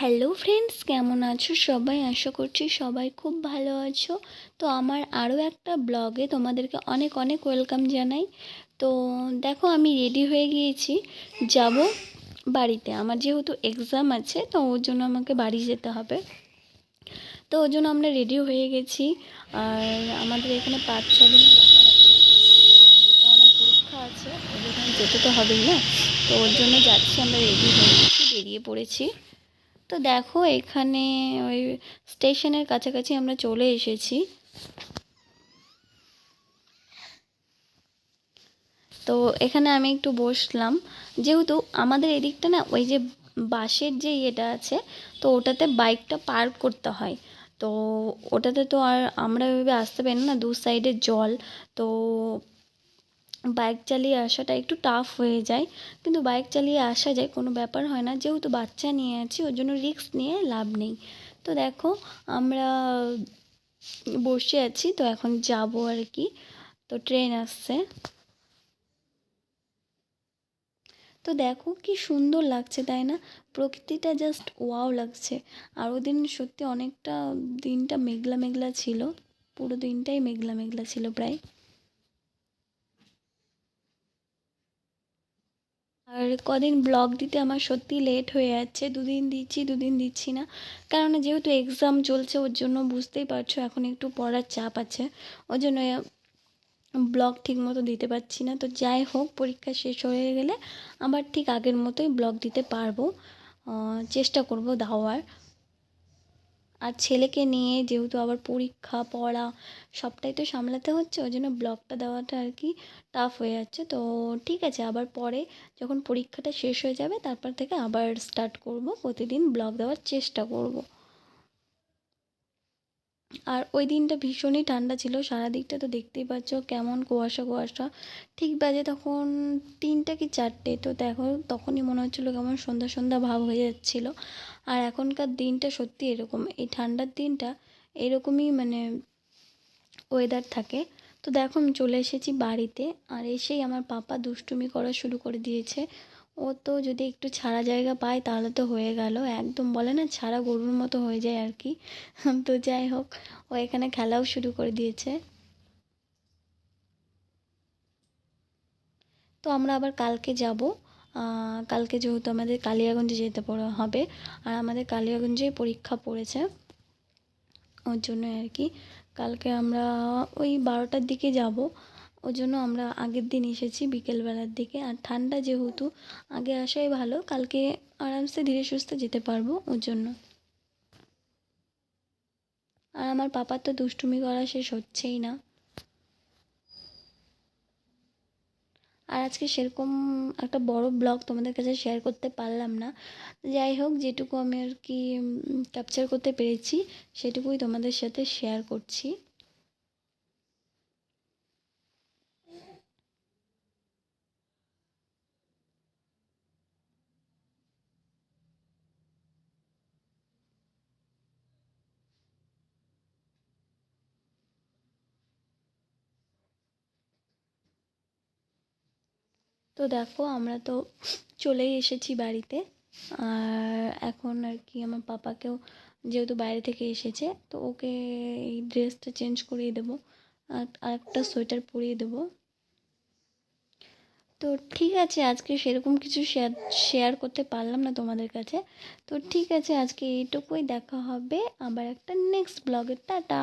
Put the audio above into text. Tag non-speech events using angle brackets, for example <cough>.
Hello friends কেমন আছো সবাই? আশা করছি সবাই খুব ভালো আছো। তো আমার আরও একটা ব্লগে তোমাদেরকে অনেক অনেক ওয়েলকাম জানাই। তো দেখো আমি রেডি হয়ে গিয়েছি যাব বাড়িতে। আমার যেহেতু এক্সাম আছে, তো ওর জন্য আমাকে বাড়ি যেতে হবে। তো ওর জন্য আমরা রেডি হয়ে গেছি। আর আমাদের এখানে পাঁচ ছ দিনের ব্যাপার আছে পরীক্ষা আছে ওর যেতে তো হবেই না। তো ওর জন্য যাচ্ছি, আমরা রেডি হয়ে গেছি, বেরিয়ে পড়েছি। তো দেখো, এখানে ওই স্টেশনের কাছাকাছি আমরা চলে এসেছি। তো এখানে আমি একটু বসলাম। যেহেতু আমাদের এদিকটা না, ওই যে বাসের যে ইয়েটা আছে, তো ওটাতে বাইকটা পার্ক করতে হয়। তো ওটাতে তো আর আমরা ওইভাবে আসতে পারি না দু সাইডে জল। তো বাইক চালিয়ে আসাটা একটু টাফ হয়ে যায়। কিন্তু বাইক চালিয়ে আসা যায়, কোনো ব্যাপার হয় না। যেহেতু বাচ্চা নিয়ে আছি, ওর জন্য রিস্ক নিয়ে লাভ নেই। তো দেখো, আমরা বসে আছি, তো এখন যাব আর কি। তো ট্রেন আসছে। তো দেখো, কি সুন্দর লাগছে, তাই না? প্রকৃতিটা জাস্ট ওয়াও লাগছে। আর ওদিন সত্যি অনেকটা দিনটা মেঘলা মেঘলা ছিল। পুরো দিনটাই মেঘলা মেঘলা ছিল প্রায়। আর কদিন ব্লগ দিতে আমার সত্যি লেট হয়ে যাচ্ছে। দুদিন দিচ্ছি দুদিন দিচ্ছি না। কারণ যেহেতু এক্সাম চলছে, ওর জন্য বুঝতেই পারছ এখন একটু পড়ার চাপ আছে। ওর জন্য ব্লগ ঠিক মতো দিতে পারছি না। তো যাই হোক, পরীক্ষা শেষ হয়ে গেলে আবার ঠিক আগের মতোই ব্লগ দিতে পারব। চেষ্টা করব দেওয়ার। আর ছেলেকে নিয়ে যেহেতু আবার পরীক্ষা, পড়া সবটাই তো সামলাতে হচ্ছে, ওই জন্য ব্লগটা দেওয়াটা আর কি টাফ হয়ে যাচ্ছে। তো ঠিক আছে, আবার পরে যখন পরীক্ষাটা শেষ হয়ে যাবে, তারপর থেকে আবার স্টার্ট করব, প্রতিদিন ব্লগ দেওয়ার চেষ্টা করব। আর ওই দিনটা ভীষণই ঠান্ডা ছিল সারা দিকটা তো দেখতেই পাচ্ছ কেমন কুয়াশা কুয়াশা। ঠিক বাজে তখন তিনটা কি চারটে, তো দেখো তখনই মনে হচ্ছিল কেমন সন্ধ্যা সন্ধ্যা ভাব হয়ে যাচ্ছিল। আর এখনকার দিনটা সত্যি এরকম, এই ঠান্ডার দিনটা এরকমই মানে ওয়েদার থাকে। তো দেখো আমি চলে এসেছি বাড়িতে, আর এসেই আমার পাপা দুষ্টুমি করা শুরু করে দিয়েছে। ও তো যদি একটু ছাড়া জায়গা পায় তাহলে তো হয়ে গেল। একদম বলে না, ছাড়া গরুর মতো হয়ে যায় আর কি। <laughs> তো যাই হোক, ও এখানে খেলাও শুরু করে দিয়েছে। তো আমরা আবার কালকে যাব। কালকে যেহেতু আমাদের কালিয়াগঞ্জে যেতে হবে, আর আমাদের কালিয়াগঞ্জেই পরীক্ষা পড়েছে। ওর জন্য আর কি। কালকে আমরা ওই বারোটার দিকে যাব। ওই জন্য আমরা আগের দিন এসেছি বিকেলবেলার দিকে। আর ঠান্ডা যেহেতু, আগে আসাই ভালো, কালকে আরামসে ধীরে সুস্থে যেতে পারব ওর জন্য। আর আমার পাপার তো দুষ্টুমি করা শেষ হচ্ছেই না। আর আজকে সেরকম একটা বড় ব্লগ তোমাদের কাছে শেয়ার করতে পারলাম না। যাই হোক, যেটুকু আমি আর কি ক্যাপচার করতে পেরেছি, সেটুকুই তোমাদের সাথে শেয়ার করছি। তো দেখো, আমরা তো চলেই এসেছি বাড়িতে। আর এখন আর কি আমার পাপাকেও যেহেতু বাইরে থেকে এসেছে, তো ওকে এই ড্রেসটা চেঞ্জ করিয়ে দেবো। আর একটা সোয়েটার পরিয়ে দেবো। তো ঠিক আছে, আজকে সেরকম কিছু শেয়ার শেয়ার করতে পারলাম না তোমাদের কাছে। তো ঠিক আছে, আজকে এইটুকুই দেখা হবে। আবার একটা নেক্সট ব্লগের টাটা!